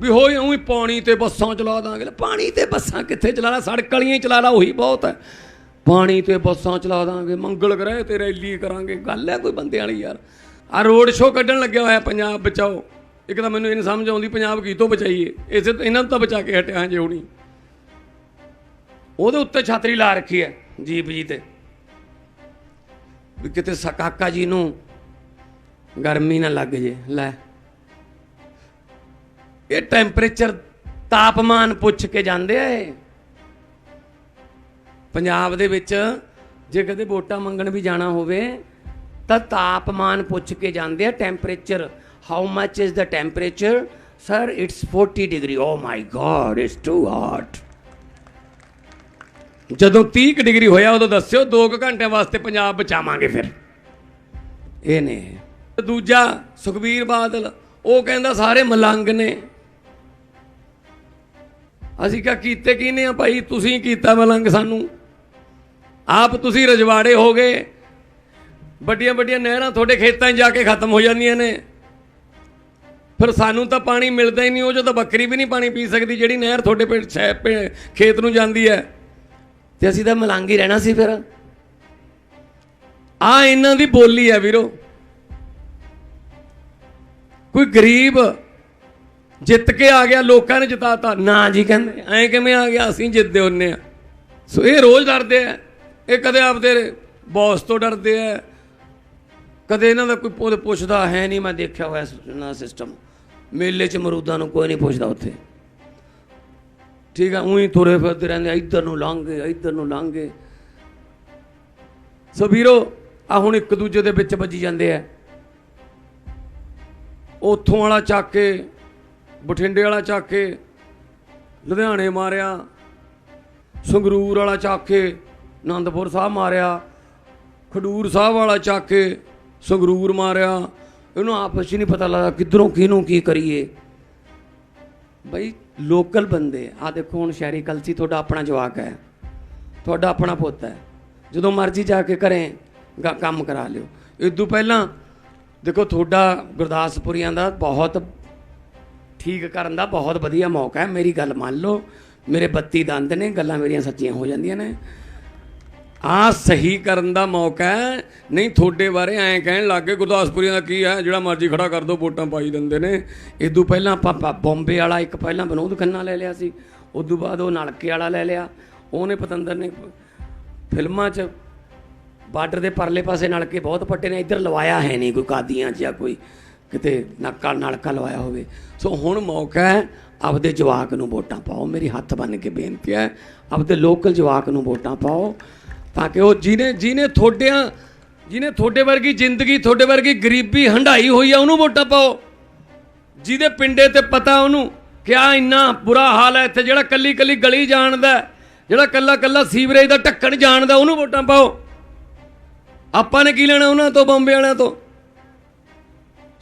ਵੀ ਹੋਈ ਉਹੀ ਪਾਣੀ ਤੇ ਬੱਸਾਂ ਚਲਾ ਦਾਂਗੇ। ਪਾਣੀ ਤੇ ਬੱਸਾਂ ਕਿੱਥੇ ਚਲਾ ਲਾ? ਸੜਕ ਵਾਲੀਆਂ ਹੀ ਚਲਾ ਲਾ, ਉਹੀ ਬਹੁਤ ਹੈ। ਪਾਣੀ ਤੇ ਬੱਸਾਂ ਚਲਾ ਦਾਂਗੇ, ਮੰਗਲ ਗ੍ਰਹਿ ਤੇ ਰੈਲੀ ਕਰਾਂਗੇ। ਗੱਲ ਹੈ ਕੋਈ ਬੰਦੇ ਵਾਲੀ ਯਾਰ। ਆ ਰੋਡ ਸ਼ੋਅ ਕੱਢਣ ਲੱਗਿਆ ਹੋਇਆ ਪੰਜਾਬ, ਬਚਾਓ। ਇੱਕ ਤਾਂ ਮੈਨੂੰ ਇਹ ਨਹੀਂ ਸਮਝ ਆਉਂਦੀ ਪੰਜਾਬ ਕੀ ਤੋਂ ਬਚਾਈਏ। ਇਸੇ ਇਹਨਾਂ ਨੂੰ ਤਾਂ ਬਚਾ ਕੇ ਹਟਿਆ ਹਾਂ ਜੇ ਹੋਣੀ ਉਹਦੇ ਉੱਤੇ ਛਾਤਰੀ ਲਾ ਰੱਖੀ ਹੈ ਜੀਪ ਜੀ ਤੇ। ਵੀ ਕਿਤੇ ਸ- ਕਾਕਾ ਜੀ ਨੂੰ ਗਰਮੀ ਨਾ ਲੱਗ ਜੇ। ਲੈ ਇਹ ਟੈਂਪਰੇਚਰ ਤਾਪਮਾਨ ਪੁੱਛ ਕੇ ਜਾਂਦੇ ਆ ਇਹ। ਪੰਜਾਬ ਦੇ ਵਿੱਚ ਜੇ ਕਦੇ ਵੋਟਾਂ ਮੰਗਣ ਵੀ ਜਾਣਾ ਹੋਵੇ, ਤਾਂ ਤਾਪਮਾਨ ਪੁੱਛ ਕੇ ਜਾਂਦੇ ਆ temperature how much is the temperature sir it's 40 degree oh my god it's too hot ਜਦੋਂ 30 ਕੁ ਡਿਗਰੀ ਹੋਇਆ, ਉਦੋਂ ਦੱਸਿਓ 2 ਘੰਟਿਆਂ ਵਾਸਤੇ ਪੰਜਾਬ ਬਚਾਵਾਂਗੇ ਫਿਰ। ਇਹ ਨੇ। ਦੂਜਾ ਸੁਖਬੀਰ ਬਾਦਲ, ਉਹ ਕਹਿੰਦਾ ਸਾਰੇ ਮਲੰਗ ਨੇ। ਅਸੀਂ ਕਿਹਾ, ਕੀਤੇ ਕਿਹਨੇ ਆ ਭਾਈ? ਤੁਸੀਂ ਕੀਤਾ ਮਲੰਗ ਸਾਨੂੰ। ਆਪ ਤੁਸੀਂ ਰਜਵਾੜੇ ਹੋ ਗਏ। ਵੱਡੀਆਂ ਵੱਡੀਆਂ ਨਹਿਰਾਂ ਤੁਹਾਡੇ ਖੇਤਾਂ 'ਚ ਜਾ ਕੇ ਖਤਮ ਹੋ ਜਾਂਦੀਆਂ ਨੇ। ਫਿਰ ਸਾਨੂੰ ਤਾਂ ਪਾਣੀ ਮਿਲਦਾ ਹੀ ਨਹੀਂ, ਉਹ ਜੋ ਤਾਂ ਬੱਕਰੀ ਵੀ ਨਹੀਂ ਪਾਣੀ ਪੀ ਸਕਦੀ, ਜਿਹੜੀ ਨਹਿਰ ਤੁਹਾਡੇ ਪਿੰਡ ਪਿੰ- ਖੇਤ ਨੂੰ ਜਾਂਦੀ ਹੈ। ਤੇ ਅਸੀਂ ਤਾਂ ਮਲੰਗ ਹੀ ਰਹਿਣਾ ਸੀ ਫਿਰ। ਆ ਇਹਨਾਂ ਦੀ ਬੋਲੀ ਹੈ ਵੀਰੋ। ਕੋਈ ਗਰੀਬ ਜਿੱਤ ਕੇ ਆ ਗਿਆ ਲੋਕਾਂ ਨੇ ਜਿਤਾਤਾ। ਨਾ ਜੀ ਕਹਿੰਦੇ। ਐਂ ਕਿਵੇਂ ਆ ਗਿਆ ਅਸੀਂ ਜਿੱਤਦੇ ਹੁੰਨੇ ਆ। ਸੋ ਇਹ ਰੋਜ਼ ਡਰਦੇ ਆ। ਇਹ ਕਦੇ ਆਪਦੇ ਬੌਸ ਤੋਂ ਡਰਦੇ ਆ। ਕਦੇ ਇਹਨਾਂ ਦਾ ਕੋਈ ਪੁੱਛਦਾ ਹੈ ਨਹੀਂ ਮੈਂ ਦੇਖਿਆ ਹੋਇਆ ਨਾ ਸਿਸਟਮ ਮੇਲੇ 'ਚ ਮਰੂਦਾਂ ਨੂੰ ਕੋਈ ਨਹੀਂ ਪੁੱਛਦਾ ਉੱਥੇ। ਠੀਕ ਆ ਉਹੀ ਤੁਰੇ ਫਿਰਦੇ ਰਹਿੰਦੇ ਇੱਧਰ ਨੂੰ ਲੰਘੇ ਇੱਧਰ ਨੂੰ ਲੰਘੇ ਸੋ ਵੀਰੋ ਆ ਹੁਣ ਇੱਕ ਦੂਜੇ ਦੇ ਵਿੱਚ ਵੱਜੀ ਜਾਂਦੇ ਆ। ਉੱਥੋਂ ਵਾਲਾ ਚੱਕ ਕੇ ਬਠਿੰਡੇ ਵਾਲਾ ਚੱਕ ਕੇ ਲੁਧਿਆਣੇ ਮਾਰਿਆ, ਸੰਗਰੂਰ ਵਾਲਾ ਚੱਕ ਕੇ ਆਨੰਦਪੁਰ ਸਾਹਿਬ ਮਾਰਿਆ, ਖਡੂਰ ਸਾਹਿਬ ਵਾਲਾ ਚੱਕ ਕੇ ਸੰਗਰੂਰ ਮਾਰਿਆ। ਇਹਨੂੰ ਆਪਸ 'ਚ ਨਹੀਂ ਪਤਾ ਲੱਗਦਾ ਕਿੱਧਰੋਂ ਕਿਹਨੂੰ ਕੀ ਕਰੀਏ। ਬਈ ਲੋਕਲ ਬੰਦੇ ਆ। ਦੇਖੋ ਹੁਣ ਸ਼ਹਿਰੀ ਕਲਸੀ ਤੁਹਾਡਾ ਆਪਣਾ ਜਵਾਕ ਹੈ। ਤੁਹਾਡਾ ਆਪਣਾ ਪੁੱਤ ਹੈ। ਜਦੋਂ ਮਰਜ਼ੀ ਜਾ ਕੇ ਘਰੇ ਕੰਮ ਕਰਾ ਲਿਓ। ਇਦੋਂ ਪਹਿਲਾਂ ਦੇਖੋ ਤੁਹਾਡਾ ਗੁਰਦਾਸਪੁਰੀਆਂ ਦਾ ਬਹੁਤ ਠੀਕ ਕਰਨ ਦਾ ਬਹੁਤ ਵਧੀਆ ਮੌਕਾ ਹੈ। ਮੇਰੀ ਗੱਲ ਮੰਨ ਲਓ। ਮੇਰੇ 32 ਦੰਦ ਨੇ, ਗੱਲਾਂ ਮੇਰੀਆਂ ਸੱਚੀਆਂ ਹੋ ਜਾਂਦੀਆਂ ਨੇ। ਆ ਸਹੀ ਕਰਨ ਦਾ ਮੌਕਾ ਹੈ। ਨਹੀਂ, ਤੁਹਾਡੇ ਬਾਰੇ ਐਂ ਕਹਿਣ ਲੱਗੇ ਗੁਰਦਾਸਪੁਰੀਆਂ ਦਾ ਕੀ ਹੈ? ਜਿਹੜਾ ਮਰਜ਼ੀ ਖੜਾ ਕਰ ਦੋ, ਵੋਟਾਂ ਪਾਈ ਦਿੰਦੇ ਨੇ। ਇਦੋਂ ਪਹਿਲਾਂ ਆਪਾਂ ਬੰਬੇ ਵਾਲਾ ਇੱਕ ਪਹਿਲਾਂ ਵਿਨੋਦ ਖੰਨਾ ਲੈ ਲਿਆ ਸੀ। ਉਦੋਂ ਬਾਅਦ ਉਹ ਨਲਕੇ ਵਾਲਾ ਲੈ ਲਿਆ। ਉਹਨੇ ਪਤੰਦਰ ਨੇ ਫਿਲਮਾਂ 'ਚ ਬਾਰਡਰ ਦੇ ਪਰਲੇ ਪਾਸੇ ਨਲਕੇ ਬਹੁਤ ਪੱਟੇ ਨੇ। ਇੱਧਰ ਲਵਾਇਆ ਹੈ ਨਹੀਂ, ਕੋਈ ਕਾਦੀਆਂ 'ਚ ਜਾਂ ਕੋਈ। ਕਿਤੇ ਨਾਕਾ ਨਲਕਾ ਲਵਾਇਆ ਹੋਵੇ। ਸੋ ਹੁਣ ਮੌਕਾ ਹੈ ਆਪਦੇ ਜਵਾਕ ਨੂੰ ਵੋਟਾਂ ਪਾਓ। ਮੇਰੀ ਹੱਥ ਬੰਨ ਕੇ ਬੇਨਤੀ ਹੈ, ਆਪਦੇ ਲੋਕਲ ਜਵਾਕ ਨੂੰ ਵੋਟਾਂ ਪਾਓ ਤਾਂ ਕਿ ਉਹ ਜਿਹਨੇ ਜਿਹਨੇ ਤੁਹਾਡਿਆਂ ਜਿਹਨੇ ਤੁਹਾਡੇ ਵਰਗੀ ਜ਼ਿੰਦਗੀ ਤੁਹਾਡੇ ਵਰਗੀ ਗਰੀਬੀ ਹੰਡਾਈ ਹੋਈ ਆ, ਉਹਨੂੰ ਵੋਟਾਂ ਪਾਓ। ਜਿਹਦੇ ਪਿੰਡੇ ਤੇ ਪਤਾ ਉਹਨੂੰ ਕਿਆ ਇੰਨਾ ਬੁਰਾ ਹਾਲ ਹੈ, ਇੱਥੇ ਜਿਹੜਾ ਕੱਲੀ ਕੱਲੀ ਗਲੀ ਜਾਣਦਾ ਜਿਹੜਾ ਕੱਲਾ ਕੱਲਾ ਸੀਵਰੇਜ ਦਾ ਢੱਕਣ ਜਾਣਦਾ, ਉਹਨੂੰ ਵੋਟਾਂ ਪਾਓ। ਆਪਾਂ ਨੇ ਕੀ ਲੈਣਾ ਉਹਨਾਂ ਤੋਂ, ਬੰਬੇ ਵਾਲਿਆਂ ਤੋਂ?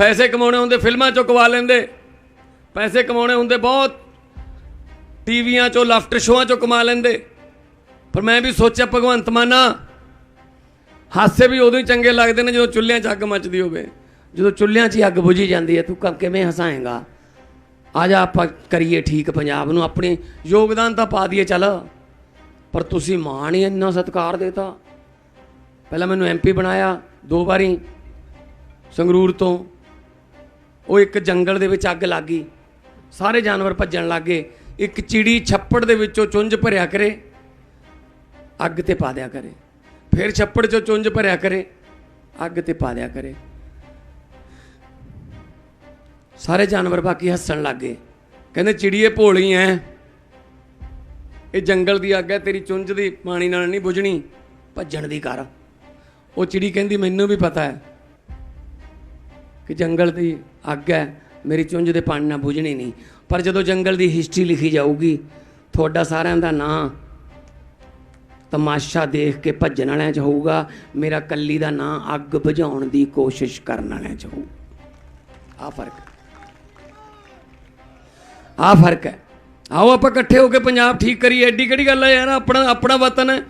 ਪੈਸੇ ਕਮਾਉਣੇ ਹੁੰਦੇ, ਫਿਲਮਾਂ ਚੋਂ ਕਵਾ ਲੈਂਦੇ। ਪੈਸੇ ਕਮਾਉਣੇ ਹੁੰਦੇ ਬਹੁਤ। ਟੀਵੀਆਂ ਚੋਂ, ਲਾਫਟਰ ਸ਼ੋਆਂ ਚੋਂ ਕਮਾ ਲੈਂਦੇ। ਪਰ ਮੈਂ ਵੀ ਸੋਚਿਆ, ਭਗਵੰਤ ਮਾਨਾ ਹਾਸੇ ਵੀ ਉਦੋਂ ਹੀ ਚੰਗੇ ਲੱਗਦੇ ਨੇ ਜਦੋਂ ਚੁੱਲ੍ਹਿਆਂ 'ਚ ਅੱਗ ਮੱਚਦੀ ਹੋਵੇ। ਜਦੋਂ ਚੁੱਲ੍ਹਿਆਂ 'ਚ ਹੀ ਅੱਗ ਬੁਝੀ ਜਾਂਦੀ ਹੈ, ਤੂੰ ਕਿਵੇਂ ਹਸਾਏਗਾ? ਆ ਜਾ ਆਪਾਂ ਕਰੀਏ ਠੀਕ ਪੰਜਾਬ ਨੂੰ, ਆਪਣੇ ਯੋਗਦਾਨ ਤਾਂ ਪਾ ਦਈਏ, ਚੱਲ। ਪਰ ਤੁਸੀਂ ਮਾਣ ਹੀ ਇੰਨਾ ਸਤਿਕਾਰ ਦੇਤਾ। ਪਹਿਲਾਂ ਮੈਨੂੰ ਐਮਪੀ ਬਣਾਇਆ, ਦੋ ਵਾਰੀ ਸੰਗਰੂਰ ਤੋਂ। ਉਹ ਇੱਕ ਜੰਗਲ ਦੇ ਵਿੱਚ ਅੱਗ ਲੱਗ ਗਈ। ਸਾਰੇ ਜਾਨਵਰ ਭੱਜਣ ਲੱਗੇ ਇੱਕ ਚਿੜੀ ਛੱਪੜ ਦੇ ਵਿੱਚੋਂ ਚੁੰਝ ਭਰਿਆ ਕਰੇ। ਅੱਗ ਤੇ ਪਾ ਦਿਆ ਕਰੇ। ਫਿਰ ਛੱਪੜ ਚੋਂ ਚੁੰਝ ਭਰਿਆ ਕਰੇ। ਅੱਗ ਤੇ ਪਾ ਦਿਆ ਕਰੇ। ਸਾਰੇ ਜਾਨਵਰ ਬਾਕੀ ਹੱਸਣ ਲੱਗੇ ਕਹਿੰਦੇ, ਚਿੜੀਏ ਭੋਲੀ ਐ। ਇਹ ਜੰਗਲ ਦੀ ਅੱਗ ਹੈ ਤੇਰੀ ਚੁੰਝ ਦੀ ਪਾਣੀ ਨਾਲ ਨਹੀਂ ਬੁਝਣੀ। ਭੱਜਣ ਦੀ ਕਰ। ਉਹ ਚਿੜੀ ਕਹਿੰਦੀ, ਮੈਨੂੰ ਵੀ ਪਤਾ ਹੈ ਕਿ ਜੰਗਲ ਦੀ ਅੱਗ ਹੈ, ਮੇਰੀ ਚੁੰਝ ਦੇ ਪਾਣੀ ਨਾਲ ਬੁਝਣੀ ਨਹੀਂ। ਪਰ ਜਦੋਂ ਜੰਗਲ ਦੀ ਹਿਸਟਰੀ ਲਿਖੀ ਜਾਊਗੀ, ਤੁਹਾਡਾ ਸਾਰਿਆਂ ਦਾ ਨਾਂ ਤਮਾਸ਼ਾ ਦੇਖ ਕੇ ਭੱਜਣ ਵਾਲਿਆਂ 'ਚ ਹੋਊਗਾ, ਮੇਰਾ ਕੱਲੀ ਦਾ ਨਾਂ ਅੱਗ ਬੁਝਾਉਣ ਦੀ ਕੋਸ਼ਿਸ਼ ਕਰਨ ਵਾਲਿਆਂ 'ਚ ਹੋਊ। ਆ ਫ਼ਰਕ ਆ ਫ਼ਰਕ ਹੈ। ਆਓ ਆਪਾਂ ਇਕੱਠੇ ਹੋ ਕੇ ਪੰਜਾਬ ਠੀਕ ਕਰੀਏ। ਐਡੀ ਕਿਹੜੀ ਗੱਲ ਹੈ ਯਾਰ, ਆਪਣਾ ਆਪਣਾ ਵਤਨ ਹੈ।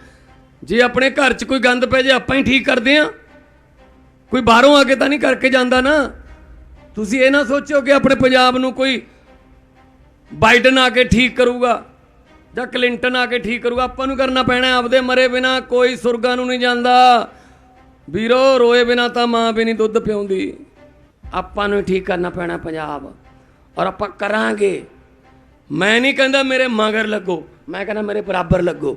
ਜੇ ਆਪਣੇ ਘਰ 'ਚ ਕੋਈ ਗੰਦ ਪੈ ਜੇ ਆਪਾਂ ਹੀ ਠੀਕ ਕਰਦੇ ਆ ਕੋਈ ਬਾਹਰੋਂ ਆ ਕੇ ਤਾਂ ਨਹੀਂ ਕਰਕੇ ਜਾਂਦਾ ਨਾ। ਤੁਸੀਂ ਇਹ ਨਾ ਸੋਚਿਓ ਕਿ ਆਪਣੇ ਪੰਜਾਬ ਨੂੰ ਕੋਈ ਬਾਈਡਨ ਆ ਕੇ ਠੀਕ ਕਰੂਗਾ ਜਾਂ ਕਲਿੰਟਨ ਆ ਕੇ ਠੀਕ ਕਰੂਗਾ। ਆਪਾਂ ਨੂੰ ਕਰਨਾ ਪੈਣਾ ਆਪਦੇ ਮਰੇ ਬਿਨਾ ਕੋਈ ਸੁਰਗਾਂ ਨੂੰ ਨਹੀਂ ਜਾਂਦਾ। ਵੀਰੋ, ਰੋਏ ਬਿਨਾ ਤਾਂ ਮਾਂ ਵੀ ਨਹੀਂ ਦੁੱਧ ਪਿਉਂਦੀ। ਆਪਾਂ ਨੂੰ ਠੀਕ ਕਰਨਾ ਪੈਣਾ ਪੰਜਾਬ। ਔਰ ਆਪਾਂ ਕਰਾਂਗੇ। ਮੈਂ ਨਹੀਂ ਕਹਿੰਦਾ ਮੇਰੇ ਮਗਰ ਲੱਗੋ, ਮੈਂ ਕਹਿੰਦਾ ਮੇਰੇ ਬਰਾਬਰ ਲੱਗੋ।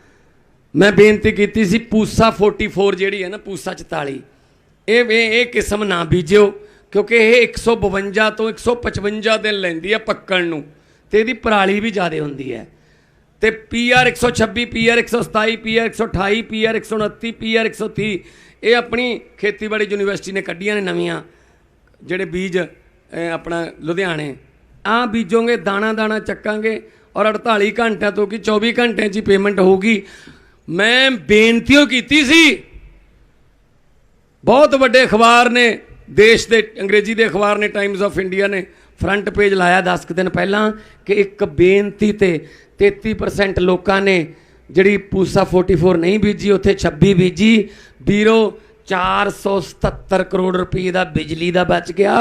ਮੈਂ ਬੇਨਤੀ ਕੀਤੀ ਸੀ, ਪੂਸਾ 44 ਜਿਹੜੀ ਹੈ ਨਾ, ਪੂਸਾ 44 ਇਹ ਇਹ ਇਹ ਕਿਸਮ ਨਾ ਬੀਜਿਓ, ਕਿਉਂਕਿ ਇਹ 152 ਤੋਂ 155 ਦਿਨ ਲੈਂਦੀ ਹੈ ਪੱਕਣ ਨੂੰ, ਤੇ ਇਹਦੀ ਪਰਾਲੀ ਵੀ ਜ਼ਿਆਦਾ ਹੁੰਦੀ ਹੈ। ਤੇ PR 126 PR 127 PR 128 PR 129 PR 130 ਇਹ ਆਪਣੀ ਖੇਤੀਬਾੜੀ ਯੂਨੀਵਰਸਿਟੀ ਨੇ ਕੱਢੀਆਂ ਨੇ ਨਵੀਆਂ, ਜਿਹੜੇ ਬੀਜ ਆਪਣਾ ਲੁਧਿਆਣੇ। ਆ ਬੀਜੋਗੇ ਦਾਣਾ ਦਾਣਾ ਚੱਕਾਂਗੇ ਔਰ 48 ਘੰਟਿਆਂ ਤੋਂ ਕਿ 24 ਘੰਟਿਆਂ 'ਚ ਹੀ ਪੇਮੈਂਟ ਹੋਊਗੀ। ਮੈਂ ਬੇਨਤੀਓ ਕੀਤੀ ਸੀ। ਬਹੁਤ ਵੱਡੇ ਅਖਬਾਰ ਨੇ, ਦੇਸ਼ ਦੇ, ਅੰਗਰੇਜ਼ੀ ਦੇ ਅਖਬਾਰ ਨੇ ਟਾਈਮਜ਼ ਆਫ ਇੰਡੀਆ ਨੇ ਫਰੰਟ ਪੇਜ ਲਾਇਆ 10 ਕੁ ਦਿਨ ਪਹਿਲਾਂ ਕਿ ਇੱਕ ਬੇਨਤੀ ਤੇ 33% ਲੋਕਾਂ ਨੇ ਜਿਹੜੀ ਪੂਸਾ 44 ਨਹੀਂ ਬੀਜੀ, ਉੱਥੇ 26 ਬੀਜੀ। ਵੀਰੋ 477 ਕਰੋੜ ਰੁਪਏ ਦਾ ਬਿਜਲੀ ਦਾ ਬਚ ਗਿਆ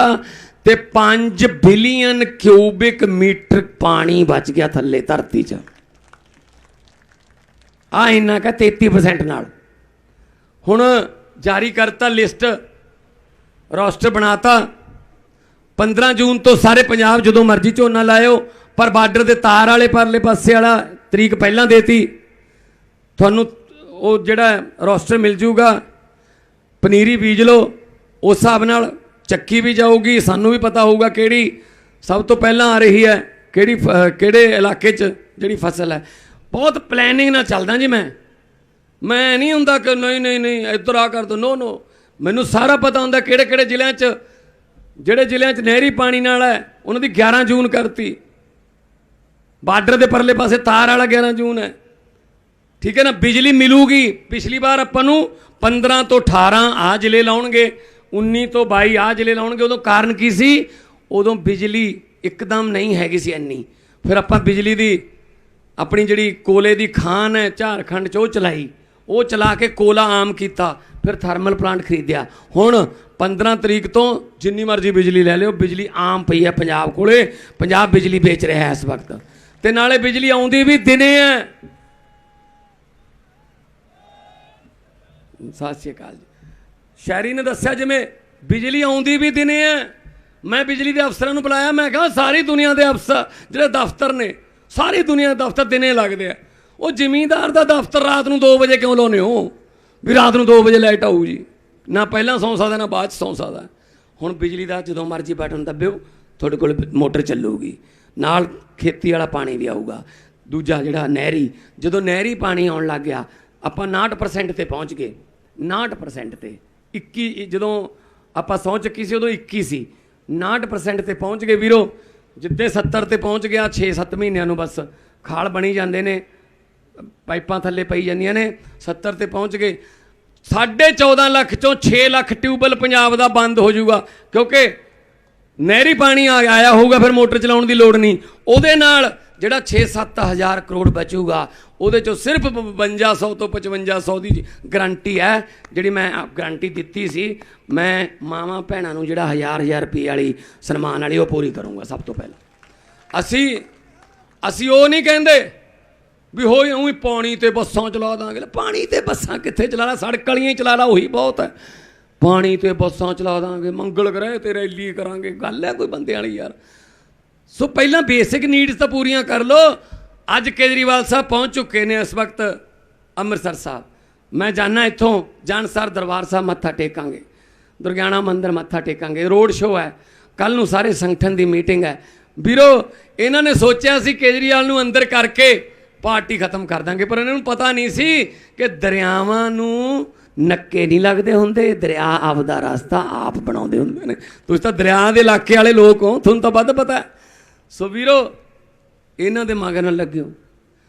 ਤੇ 5 ਬਿਲੀਅਨ ਕਿਊਬਿਕ ਮੀਟਰ ਪਾਣੀ ਬਚ ਗਿਆ ਥੱਲੇ ਧਰਤੀ 'ਚ। ਆ ਇੰਨਾ ਕਾ 33% ਨਾਲ। ਹੁਣ ਜਾਰੀ ਕਰਤਾ ਲਿਸਟ ਰੋਸਟਰ ਬਣਾਤਾ। 15 ਜੂਨ ਤੋਂ ਸਾਰੇ ਪੰਜਾਬ ਜਦੋਂ ਮਰਜ਼ੀ ਝੋਨਾ ਲਾਇਓ, ਪਰ ਬਾਰਡਰ ਦੇ ਤਾਰ ਵਾਲੇ ਪਰਲੇ ਪਾਸੇ ਵਾਲਾ ਤਰੀਕ ਪਹਿਲਾਂ ਦੇਤੀ। ਤੁਹਾਨੂੰ ਉਹ ਜਿਹੜਾ ਰੋਸਟਰ ਮਿਲ ਜੂਗਾ, ਪਨੀਰੀ ਬੀਜ ਲਓ, ਉਸ ਹਿਸਾਬ ਨਾਲ ਚੱਕੀ ਵੀ ਜਾਊਗੀ, ਸਾਨੂੰ ਵੀ ਪਤਾ ਹੋਊਗਾ ਕਿਹੜੀ ਸਭ ਤੋਂ ਪਹਿਲਾਂ ਆ ਰਹੀ ਹੈ, ਕਿਹੜੀ ਫ- ਕਿਹੜੇ ਇਲਾਕੇ 'ਚ ਜਿਹੜੀ ਫਸਲ ਹੈ। ਬਹੁਤ ਪਲੈਨਿੰਗ ਨਾਲ ਚੱਲਦਾ ਜੀ ਮੈਂ। ਮੈਂ ਨਹੀਂ ਹੁੰਦਾ ਕਿ ਨਹੀਂ ਨਹੀਂ ਨਹੀਂ, ਇੱਧਰ ਆ ਕਰ ਦੋ ਨੋ ਨੋ ਮੈਨੂੰ ਸਾਰਾ ਪਤਾ ਹੁੰਦਾ ਕਿਹੜੇ ਕਿਹੜੇ ਜ਼ਿਲ੍ਹਿਆਂ 'ਚ, ਜਿਹੜੇ ਜ਼ਿਲ੍ਹਿਆਂ 'ਚ ਨਹਿਰੀ ਪਾਣੀ ਨਾਲ ਹੈ, ਉਹਨਾਂ ਦੀ 11 ਜੂਨ ਕਰਤੀ। ਬਾਰਡਰ ਦੇ ਪਰਲੇ ਪਾਸੇ ਤਾਰ ਵਾਲਾ 11 ਜੂਨ ਹੈ। ਠੀਕ ਹੈ ਨਾ, ਬਿਜਲੀ ਮਿਲੂਗੀ। ਪਿਛਲੀ ਵਾਰ ਆਪਾਂ ਨੂੰ 15 ਤੋਂ 18 ਆ ਜ਼ਿਲ੍ਹੇ ਲਾਉਣਗੇ 19 ਤੋਂ 22 ਆ ਜ਼ਿਲ੍ਹੇ ਲਾਉਣਗੇ। ਉਦੋਂ ਕਾਰਨ ਕੀ ਸੀ? ਉਦੋਂ ਬਿਜਲੀ ਇੱਕਦਮ ਨਹੀਂ ਹੈਗੀ ਸੀ ਇੰਨੀ। ਫਿਰ ਆਪਾਂ ਬਿਜਲੀ ਦੀ ਆਪਣੀ ਜਿਹੜੀ ਕੋਲੇ ਦੀ ਖਾਨ ਹੈ, ਝਾਰਖੰਡ 'ਚ ਉਹ ਚਲਾਈ। ਉਹ ਚਲਾ ਕੇ ਕੋਲਾ ਆਮ ਕੀਤਾ, ਫਿਰ ਥਰਮਲ ਪਲਾਂਟ ਖਰੀਦਿਆ। ਹੁਣ 15 ਤਰੀਕ ਤੋਂ ਜਿੰਨੀ ਮਰਜ਼ੀ ਬਿਜਲੀ ਲੈ ਲਿਓ, ਬਿਜਲੀ ਆਮ ਪਈ ਹੈ ਪੰਜਾਬ ਕੋਲੇ, ਪੰਜਾਬ ਬਿਜਲੀ ਵੇਚ ਰਿਹਾ ਹੈ ਇਸ ਵਕਤ। ਤੇ ਨਾਲੇ ਬਿਜਲੀ ਆਉਂਦੀ ਵੀ ਦਿਨੇ ਹੈ। ਸਤਿ ਸ਼੍ਰੀ ਅਕਾਲ ਜੀ। ਸ਼ਹਿਰੀ ਨੇ ਦੱਸਿਆ ਜਿਵੇਂ ਬਿਜਲੀ ਆਉਂਦੀ ਵੀ ਦਿਨੇ ਹੈ, ਮੈਂ ਬਿਜਲੀ ਦੇ ਅਫਸਰਾਂ ਨੂੰ ਬੁਲਾਇਆ, ਮੈਂ ਕਿਹਾ ਸਾਰੀ ਦੁਨੀਆ ਦੇ ਅਫਸਰ, ਜਿਹੜੇ ਦਫ਼ਤਰ ਨੇ ਸਾਰੀ ਦੁਨੀਆ ਦੇ ਦਫ਼ਤਰ ਦਿਨੇ ਲੱਗਦੇ ਆ। ਉਹ ਜ਼ਿਮੀਂਦਾਰ ਦਾ ਦਫ਼ਤਰ ਰਾਤ ਨੂੰ 2 ਵਜੇ ਕਿਉਂ ਲਾਉਨੇ ਹੋ? ਵੀ ਰਾਤ ਨੂੰ 2 ਵਜੇ ਲਾਈਟ ਆਊ ਜੀ। ਨਾ ਪਹਿਲਾਂ ਸੌਂ ਸਕਦਾ, ਨਾ ਬਾਅਦ ਚ ਸੌਂ ਸਕਦਾ। ਹੁਣ ਬਿਜਲੀ ਦਾ ਜਦੋਂ ਮਰਜ਼ੀ ਬਟਨ ਦੱਬਿਓ, ਤੁਹਾਡੇ ਕੋਲ ਮੋਟਰ ਚੱਲੂਗੀ। ਨਾਲ ਖੇਤੀ ਵਾਲਾ ਪਾਣੀ ਵੀ ਆਊਗਾ। ਦੂਜਾ ਜਿਹੜਾ ਨਹਿਰੀ, ਜਦੋਂ ਨਹਿਰੀ ਪਾਣੀ ਆਉਣ ਲੱਗ ਗਿਆ, ਆਪਾਂ 59% ਤੇ ਪਹੁੰਚ ਗਏ। 59% ਤੇ। 21 ਜਦੋਂ ਆਪਾਂ ਸਹੁੰ ਚੱਕੀ ਸੀ, ਉਦੋਂ 21 ਸੀ। 59% ਤੇ ਪਹੁੰਚ ਗਏ ਵੀਰੋ। ਜਿੱਦੇ 70 ਤੇ ਪਹੁੰਚ ਗਿਆ 6-7 ਮਹੀਨਿਆਂ ਨੂੰ ਬਸ ਖਾਲ ਬਣੀ ਜਾਂਦੇ ਨੇ, ਪਾਈਪਾਂ ਥੱਲੇ ਪਈ ਜਾਂਦੀਆਂ ਨੇ 70 ਤੇ ਪਹੁੰਚ ਗਏ। 14.5 ਲੱਖ ਚੋਂ 6 ਲੱਖ ਟਿਊਬਲ ਪੰਜਾਬ ਦਾ ਬੰਦ ਹੋ ਜਾਊਗਾ, ਕਿਉਂਕਿ ਨਹਿਰੀ ਪਾਣੀ ਆ, ਆਇਆ ਹੋਊਗਾ, ਫਿਰ ਮੋਟਰ ਚਲਾਉਣ ਦੀ ਲੋੜ ਨਹੀਂ। ਉਹਦੇ ਨਾਲ ਜਿਹੜਾ 6-7 ਹਜ਼ਾਰ ਕਰੋੜ ਬਚੂਗਾ, ਉਹਦੇ ਚੋਂ ਸਿਰਫ 5200 ਤੋਂ 5500 ਦੀ ਗਰੰਟੀ ਹੈ, ਜਿਹੜੀ ਮੈਂ ਗਰੰਟੀ ਦਿੱਤੀ ਸੀ, ਮੈਂ ਮਾਵਾਂ ਭੈਣਾਂ ਨੂੰ ਜਿਹੜਾ ਹਜ਼ਾਰ ਹਜ਼ਾਰ ਰੁਪਏ ਵਾਲੀ ਸਨਮਾਨ ਵਾਲੀ ਉਹ ਪੂਰੀ ਕਰੂੰਗਾ ਸਭ ਤੋਂ ਪਹਿਲਾਂ। ਅਸੀਂ ਅਸੀਂ ਉਹ ਨਹੀਂ ਕਹਿੰਦੇ ਵੀ ਹੋਈ ਉਹੀ ਪਾਣੀ ਤੇ ਬੱਸਾਂ ਚਲਾ ਦਾਂਗੇ। ਪਾਣੀ ਤੇ ਬੱਸਾਂ ਕਿੱਥੇ ਚਲਾ ਲਾ? ਸੜਕ ਵਾਲੀਆਂ ਹੀ ਚਲਾ ਲਾ, ਉਹੀ ਬਹੁਤ ਹੈ। ਪਾਣੀ ਤੇ ਬੱਸਾਂ ਚਲਾ ਦਾਂਗੇ, ਮੰਗਲ ਗ੍ਰਹਿ ਤੇ ਰੈਲੀ ਕਰਾਂਗੇ। ਗੱਲ ਹੈ ਕੋਈ ਬੰਦੇ ਵਾਲੀ ਯਾਰ। ਸੋ ਪਹਿਲਾਂ ਬੇਸਿਕ ਨੀਡਸ ਤਾਂ ਪੂਰੀਆਂ ਕਰ ਲੋ ਅੱਜ ਕੇਜਰੀਵਾਲ ਸਾਹਿਬ ਪਹੁੰਚ ਚੁੱਕੇ ਨੇ ਇਸ ਵਕਤ ਅੰਮ੍ਰਿਤਸਰ ਸਾਹਿਬ। ਮੈਂ ਜਾਣਾ ਇੱਥੋਂ ਜਾਨਸਰ ਦਰਬਾਰ ਸਾਹਿਬ ਮੱਥਾ ਟੇਕਾਂਗੇ। ਦੁਰਗਿਆਣਾ ਮੰਦਿਰ ਮੱਥਾ ਟੇਕਾਂਗੇ। ਰੋਡ ਸ਼ੋਅ ਹੈ। ਕੱਲ ਨੂੰ ਸਾਰੇ ਸੰਗਠਨ ਦੀ ਮੀਟਿੰਗ ਹੈ। ਵੀਰੋ, ਇਹਨਾਂ ਨੇ ਸੋਚਿਆ ਸੀ ਕੇਜਰੀਵਾਲ ਨੂੰ ਅੰਦਰ ਕਰਕੇ ਪਾਰਟੀ ਖਤਮ ਕਰ ਦਾਂਗੇ, ਪਰ ਇਹਨਾਂ ਨੂੰ ਪਤਾ ਨਹੀਂ ਸੀ ਕਿ ਦਰਿਆਵਾਂ ਨੂੰ ਨੱਕੇ ਨਹੀਂ ਲੱਗਦੇ ਹੁੰਦੇ। ਦਰਿਆ ਆਪਦਾ ਰਸਤਾ ਆਪ ਬਣਾਉਂਦੇ ਹੁੰਦੇ ਨੇ। ਤੁਸੀਂ ਤਾਂ ਦਰਿਆ ਦੇ ਇਲਾਕੇ ਵਾਲੇ ਲੋਕ ਹੋ, ਤੁਹਾਨੂੰ ਤਾਂ ਵੱਧ ਪਤਾ ਹੈ। ਸੋ ਵੀਰੋ ਇਹਨਾਂ ਦੇ ਮਗਰ ਨਾ ਲੱਗਿਓ